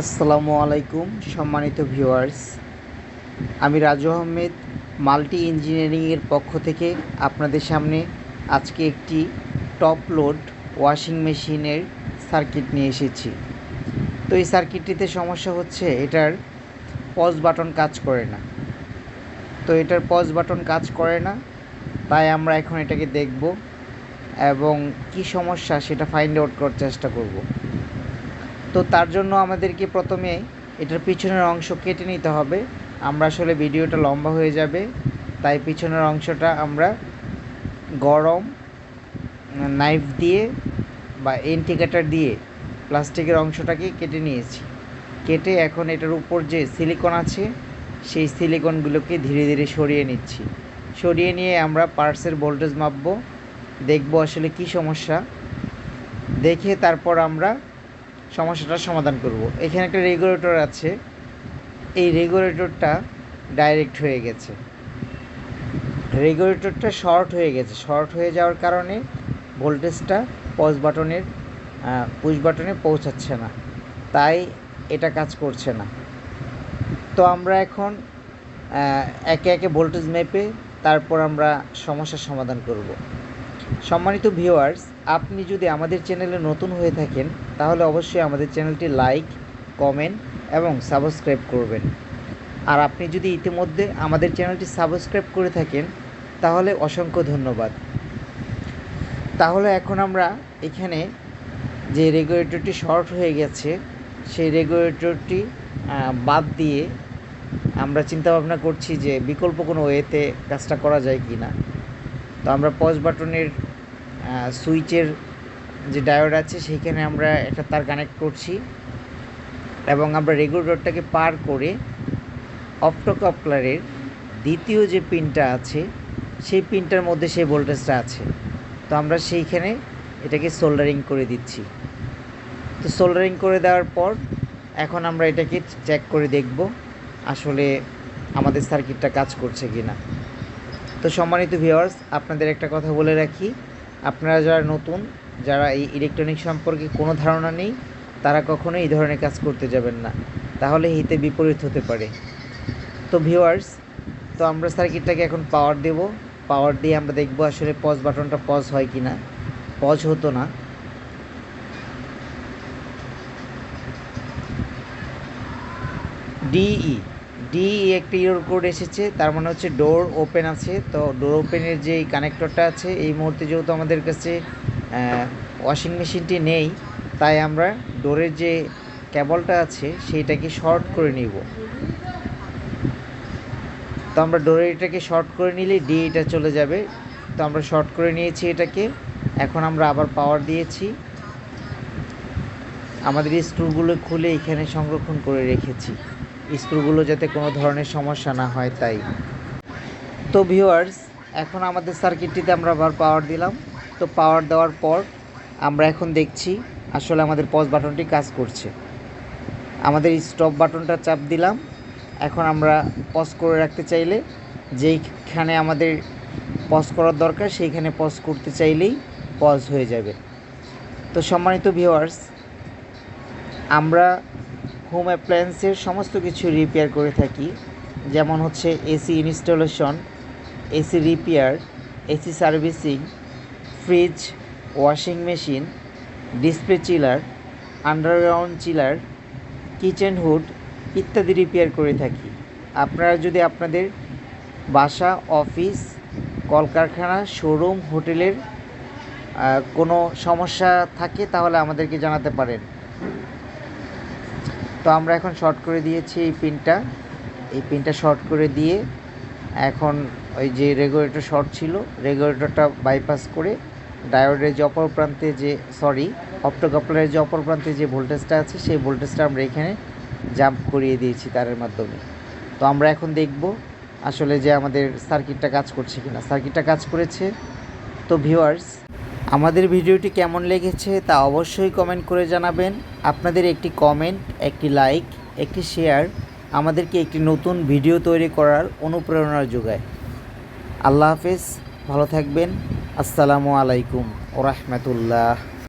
আসসালামু আলাইকুম, সম্মানিত ভিউয়ার্স। আমি রাজু আহমেদ, মাল্টি ইঞ্জিনিয়ারিংয়ের পক্ষ থেকে আপনাদের সামনে আজকে একটি top load washing machine circuit নিয়ে এসেছি। তো এই সার্কিটটিতে সমস্যা হচ্ছে, এটার পজ বাটন কাজ করে না। তো এটার পজ বাটন কাজ করে না, তাই আমরা এখন এটাকে দেখব এবং কি সমস্যা সেটা ফাইন্ড আউট করার চেষ্টা করব। তো তার জন্য আমাদেরকে প্রথমে এটার পিছনের অংশ কেটে নিতে হবে। আমরা আসলে ভিডিওটা লম্বা হয়ে যাবে, তাই পিছনের অংশটা আমরা গরম নাইফ দিয়ে বা এন্টিকাটার দিয়ে প্লাস্টিকের অংশটাকে কেটে নিয়েছি। কেটে এখন এটার উপর যে সিলিকন আছে, সেই সিলিকনগুলোকে ধীরে ধীরে সরিয়ে নিচ্ছি। সরিয়ে নিয়ে আমরা পার্সের ভোল্টেজ মাপবো, দেখব আসলে কি সমস্যা। দেখে তারপর আমরা সমস্যাটার সমাধান করব। এখানে একটা রেগুলেটর আছে। এই রেগুলেটরটা ডাইরেক্ট হয়ে গেছে। রেগুলেটরটা শর্ট হয়ে গেছে। শর্ট হয়ে যাওয়ার কারণে ভোল্টেজটা পজ বাটনের পুশ বাটনে পৌঁছাচ্ছে না। তাই এটা কাজ করছে না। তো আমরা এখন একে একে ভোল্টেজ মেপে তারপর আমরা সমস্যার সমাধান করব। সম্মানিত ভিউয়ার্স, আপনি যদি আমাদের চ্যানেলে নতুন হয়ে থাকেন, তাহলে অবশ্যই আমাদের চ্যানেলটি লাইক, কমেন্ট এবং সাবস্ক্রাইব করবেন। আর আপনি যদি ইতিমধ্যে আমাদের চ্যানেলটি সাবস্ক্রাইব করে থাকেন, তাহলে অসংখ্য ধন্যবাদ। তাহলে এখন আমরা এখানে যে রেগুলেটরটি শর্ট হয়ে গেছে, সেই রেগুলেটরটি বাদ দিয়ে আমরা চিন্তা ভাবনা করছি যে বিকল্প কোনো ওয়েতে কাজটা করা যায় কি না তো আমরা পজ বাটনের সুইচের যে ডায়োড আছে, সেইখানে আমরা একটা তার কানেক্ট করছি এবং আমরা রেগুলেটরটাকে পার করে অপটোকাপলারের দ্বিতীয় যে পিনটা আছে, সেই পিনটার মধ্যে সেই ভোল্টেজটা আছে। তো আমরা সেইখানে এটাকে সোল্ডারিং করে দিচ্ছি। তো সোল্ডারিং করে দেওয়ার পর এখন আমরা এটাকে চেক করে দেখব আসলে আমাদের সার্কিটটা কাজ করছে কি না তো সম্মানিত ভিউয়ার্স আপনাদের একটা কথা বলে রাখি। আপনারা যারা নতুন, যারা এই ইলেকট্রনিক সম্পর্কে কোনো ধারণা নেই, তারা কখনো এই ধরনের কাজ করতে যাবেন না। তাহলে হিতে বিপরীত হতে পারে। তো ভিউয়ার্স তো আমরা সার্কিটটাকে এখন পাওয়ার দেব। পাওয়ার দিয়ে আমরা দেখব আসলে পজ বাটনটা পজ হয় কি না পজ হতো না। ডিই ডিই একটা ইউর কোড এসেছে, তার মানে হচ্ছে ডোর ওপেন আছে। তো ডোর ওপেনের যে কানেক্টরটা আছে, এই মুহূর্তে যেহেতু আমাদের কাছে ওয়াশিং মেশিনটি নেই, তাই আমরা ডোরের যে কেবলটা আছে, সেইটাকে শর্ট করে নিব। তো আমরা ডোরের এটাকে শর্ট করে নিলে ডি এটা চলে যাবে। তো আমরা শর্ট করে নিয়েছি এটাকে, এখন আমরা আবার পাওয়ার দিয়েছি। আমাদের এই স্ক্রুগুলো খুলে এখানে সংরক্ষণ করে রেখেছি। স্ক্রুগুলো যাতে কোনো ধরনের সমস্যা না হয় তাই। তো ভিউয়ার্স এখন আমাদের সার্কিটটিতে আমরা আবার পাওয়ার দিলাম। তো পাওয়ার দেওয়ার পর আমরা এখন দেখছি আসলে আমাদের পজ বাটনটি কাজ করছে। আমাদের স্টপ বাটনটা চাপ দিলাম। এখন আমরা পজ করে রাখতে চাইলে যেইখানে আমাদের পজ করার দরকার সেইখানে পজ করতে চাইলেই পজ হয়ে যাবে। তো সম্মানিত ভিউয়ার্স আমরা হোম অ্যাপ্লায়েন্সের সমস্ত কিছু রিপেয়ার করে থাকি। যেমন হচ্ছে AC installation AC repair AC servicing fridge washing machine display chiller underground chiller kitchen hood ইত্যাদি রিপেয়ার করে থাকি। আপনারা যদি আপনাদের বাসা অফিস কলকারখানা শোরুম হোটেলের কোনো সমস্যা থাকে তাহলে আমাদেরকে জানাতে পারেন। তো আমরা এখন শর্ট করে দিয়েছি এই পিনটা এই পিনটা শর্ট করে দিয়ে এখন ওই যে রেগুলেটর শর্ট ছিল রেগুলেটরটা বাইপাস করে ডায়োডের যে অপর প্রান্তে যে সরি অপটোকাপলারের যে অপর প্রান্তে যে ভোল্টেজটা আছে, সেই ভোল্টেজটা আমরা এখানে জাম্প করিয়ে দিয়েছি তারের মাধ্যমে। তো আমরা এখন দেখব আসলে যে আমাদের সার্কিটটা কাজ করছে কিনা। সার্কিটটা কাজ করেছে। তো ভিউয়ার্স আমাদের ভিডিওটি কেমন লেগেছে তা অবশ্যই কমেন্ট করে জানাবেন। আপনাদের একটি কমেন্ট একটি লাইক একটি শেয়ার আমাদেরকে একটি নতুন ভিডিও তৈরি করার অনুপ্রেরণা যোগায়। আল্লাহ হাফেজ, ভালো থাকবেন। আসসালামু আলাইকুম ও রহমতুল্লাহ।